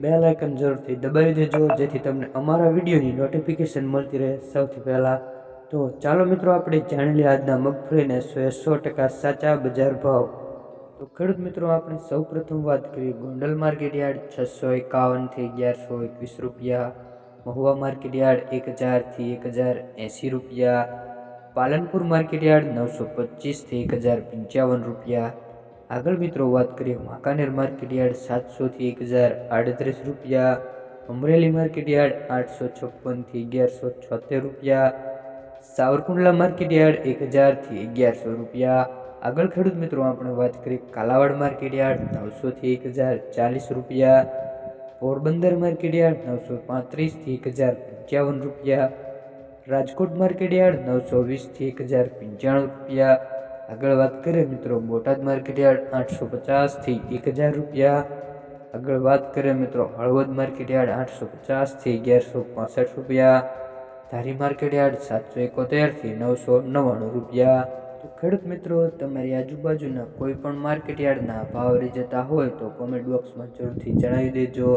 Bell icon જરૂરથી દબાવી દેજો, જેથી તમને અમારા વિડીયોની નોટિફિકેશન મળતી રહે સૌથી પહેલાં. તો ચાલો મિત્રો, આપણે જાણી લઈએ આજના મગફળીને સો સો ટકા સાચા બજાર ભાવ. તો ખેડૂત મિત્રો, આપણે સૌપ્રથમ વાત કરીએ ગોંડલ માર્કેટ યાર્ડ, છસો એકાવનથી અગિયારસો એકવીસ રૂપિયા. મહુવા માર્કેટ યાર્ડ, એક હજારથી એક હજાર એંસી રૂપિયા. પાલનપુર માર્કેટ યાર્ડ, નવસો પચીસથી એક હજાર પંચાવન રૂપિયા. આગળ મિત્રો વાત કરીએ વાંકાનેર માર્કેટ યાર્ડ સાતસોથી એક હજાર આડત્રીસ રૂપિયા, અમરેલી માર્કેટ યાર્ડ આઠસો છપ્પનથી અગિયારસો છોતેર રૂપિયા, સાવરકુંડલા માર્કેટ યાર્ડ એક હજારથી અગિયારસો રૂપિયા. આગળ ખેડૂત મિત્રો આપણે વાત કરીએ કાલાવાડ માર્કેટ યાર્ડ નવસોથી એક હજાર ચાલીસ રૂપિયા, પોરબંદર માર્કેટ યાર્ડ નવસો પાંત્રીસથી એક હજાર પંચાવન રૂપિયા, રાજકોટ માર્કેટ યાર્ડ નવસો વીસથી એક હજાર પંચાણું રૂપિયા આગળ વાત કરીએ મિત્રો, બોટાદ માર્કેટયાર્ડ આઠસો પચાસથી એક હજાર રૂપિયા. આગળ વાત કરીએ મિત્રો, હળવદ માર્કેટયાર્ડ આઠસો પચાસથી અગિયારસો પાસઠ રૂપિયા. ધારી માર્કેટ યાર્ડ સાતસો એકોતેરથી નવસો નવ્વાણું રૂપિયા. તો ખેડૂત મિત્રો, તમારી આજુબાજુના કોઈ પણ માર્કેટયાર્ડના ભાવ રહી જતા હોય તો કોમેન્ટ બોક્સમાં જરૂરથી જણાવી દેજો.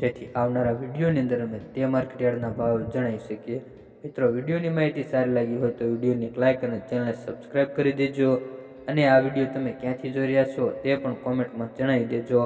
જેથી આવનારા વિડીયોની અંદર અમે તે માર્કેટયાર્ડના ભાવ જણાવી શકીએ. મિત્રો, વિડીયોની માહિતી સારી લાગી હોય તો વિડીયોને લાઇક અને ચેનલને સબસ્ક્રાઈબ કરી દેજો. અને આ વીડિયો તમે ક્યાંથી જોઈ રહ્યા છો તે પણ કોમેન્ટમાં જણાવી દેજો.